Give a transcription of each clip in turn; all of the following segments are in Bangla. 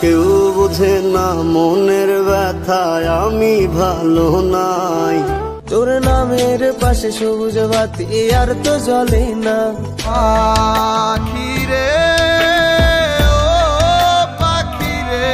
কেউ বুঝে না মনের ব্যথায় আমি ভালো নাই। তোর নামের পাশে সবুজ বাতি আর তো জ্বলে না। পাখিরে ও পাখিরে।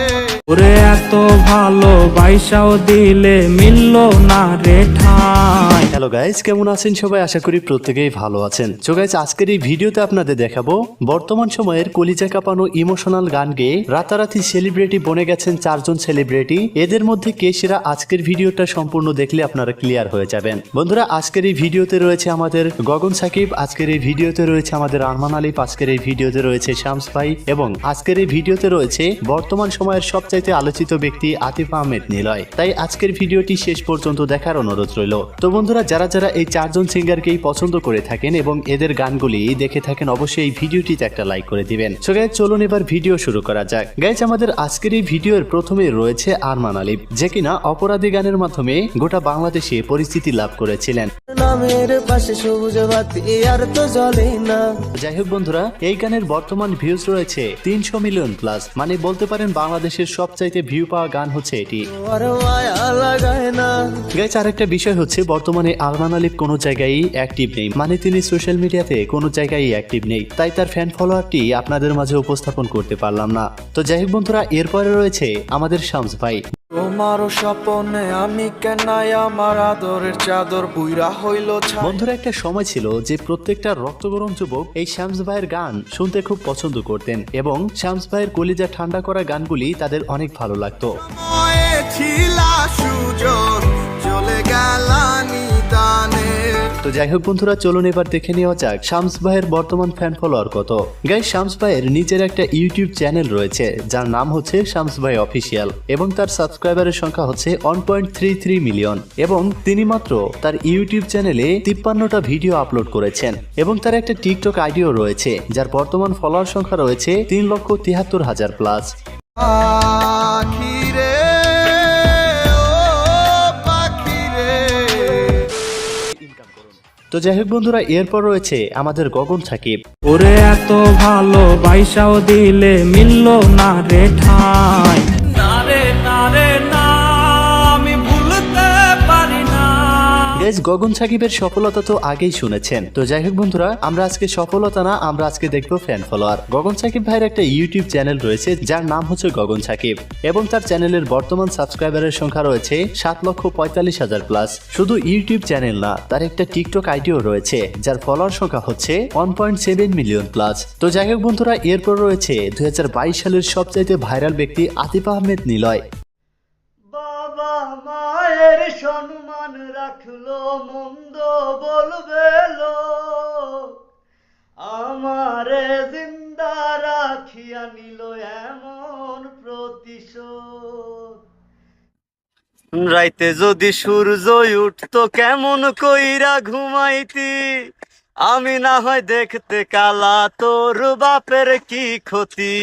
ওরে এত ভালো বাইসাও দিলে মিলল না রে ঠাই। হ্যালো গাইস কেমন আছেন সবাই? আশা করি প্রত্যেকেই ভালো আছেন। তো গাইস আজকের এই ভিডিওতে আপনাদের দেখাবো, বর্তমান সময়ের কলিজা কাঁপানো ইমোশনাল গান গেয়ে রাতারাতি সেলিব্রিটি বনে গেছেন চারজন সেলিব্রিটি এদের মধ্যে কে সেরা আজকের ভিডিওটা সম্পূর্ণ দেখলে আপনারা ক্লিয়ার হয়ে যাবেন। বন্ধুরা, আজকের এই ভিডিওতে রয়েছে আমাদের গগন সাকিব, আজকের এই ভিডিওতে রয়েছে আমাদের আরমান আলিফ, আজকের এই ভিডিওতে রয়েছে শামস ভাই এবং আজকের এই ভিডিওতে রয়েছে বর্তমান সময়ের সবচাইতে আলোচিত ব্যক্তি আতিফ আহমেদ নিলয়। তাই আজকের ভিডিওটি শেষ পর্যন্ত দেখার অনুরোধ রইল। তো বন্ধুরা যারা যারা এই চারজন সিঙ্গারকেই পছন্দ করে থাকেন এবং এদের গানগুলি দেখে থাকেন অবশ্যই এই ভিডিওটিতে একটা লাইক করে দিবেন। সো গাইজ চলুন এবার ভিডিও শুরু করা যাক। গাইজ আমাদের আজকের এই ভিডিওর প্রথমে রয়েছে আরমান আলিফ যে কিনা অপরাধী গানের মাধ্যমে গোটা বাংলাদেশে পরিস্থিতি লাভ করেছিলেন। নামের পাশে সবুজ বাতি আর তো জ্বলে না। যাই হোক বন্ধুরা এই গানের বর্তমান ভিউজ রয়েছে তিনশো মিলিয়ন প্লাস মানে বলতে পারেন বাংলাদেশের সবচাইতে ভিউ পাওয়া গান হচ্ছে এটি। গাইজ আরেকটা বিষয় হচ্ছে, বর্তমানে আলমান আলিফ কোনো জায়গায় অ্যাক্টিভ নেই। মানে তিনি সোশ্যাল মিডিয়াতে কোনো জায়গায় অ্যাক্টিভ নেই। তাই তার ফ্যান ফলোয়ারটি আপনাদের মাঝে উপস্থাপন করতে পারলাম না। তো যাই হোক বন্ধুরা, এরপরে রয়েছে আমাদের শামস ভাই। তোমারও স্বপনে আমি কেনাই আমার আদরের চাদর বুইরা হইল বন্ধুরা একটা সময় ছিল যে প্রত্যেকটা রক্তগরম যুবক এই শামস ভাইয়ের গান শুনতে খুব পছন্দ করতেন এবং শামস ভাইয়ের কলিজা ঠান্ডা করা গানগুলি তাদের অনেক ভালো লাগতো। ছিলা সুজন যাই হোক বন্ধুরা, চলুন এবার দেখে নেওয়া যাক শামস ভাইয়ের বর্তমান ফ্যান ফলোয়ার কত। গাই শামস ভাইয়ের নিজের একটা ইউটিউব চ্যানেল রয়েছে, যার নাম হচ্ছে শামস ভাই অফিসিয়াল এবং তার সাবস্ক্রাইবারের সংখ্যা হচ্ছে one point three three million এবং তিনি মাত্র তার ইউটিউব চ্যানেলে তিপ্পান্নটা ভিডিও আপলোড করেছেন এবং তার একটা টিকটক আইডিও রয়েছে, যার বর্তমান ফলোয়ার সংখ্যা রয়েছে তিন লক্ষ তিয়াত্তর হাজার প্লাস তো যাই হোক বন্ধুরা, এরপর রয়েছে আমাদের গগন সাকিব। ওরে এত ভালো বাইসাও দিলে মিলল না রে ঠাই। গাইজ গগন সাকিবের সফলতা তো আগেই শুনেছেন। তো যাই হোক বন্ধুরা, আমরা আজকে সফলতা না, আমরা আজকে দেখব ফ্যান ফলোয়ার গগন সাকিব ভাইয়ের একটা ইউটিউব চ্যানেল রয়েছে, যার নাম হচ্ছে গগন সাকিব। এবং তার চ্যানেলের বর্তমান সাবস্ক্রাইবারের সংখ্যা রয়েছে সাত লক্ষ পঁয়তাল্লিশ হাজার প্লাস শুধু ইউটিউব চ্যানেল না, তার একটা টিকটক আইডিও রয়েছে, যার ফলোয়ার সংখ্যা হচ্ছে one point seven million plus তো যাই হোক বন্ধুরা, এরপর রয়েছে দুই হাজার বাইশ সালের সবচাইতে ভাইরাল ব্যক্তি আতিফ আহমেদ নিলয়। বাবা মায়ের রাখল মন্দ বলবে আমারে জিন্দা রাখিয়া নিল এমন প্রতিশোধ। রাইতে যদি সূর্য উঠতো, কেমন কইরা ঘুমাইতি? আমি না হয় দেখতে কালা, তোর বাপের কি ক্ষতি?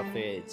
হাফেজ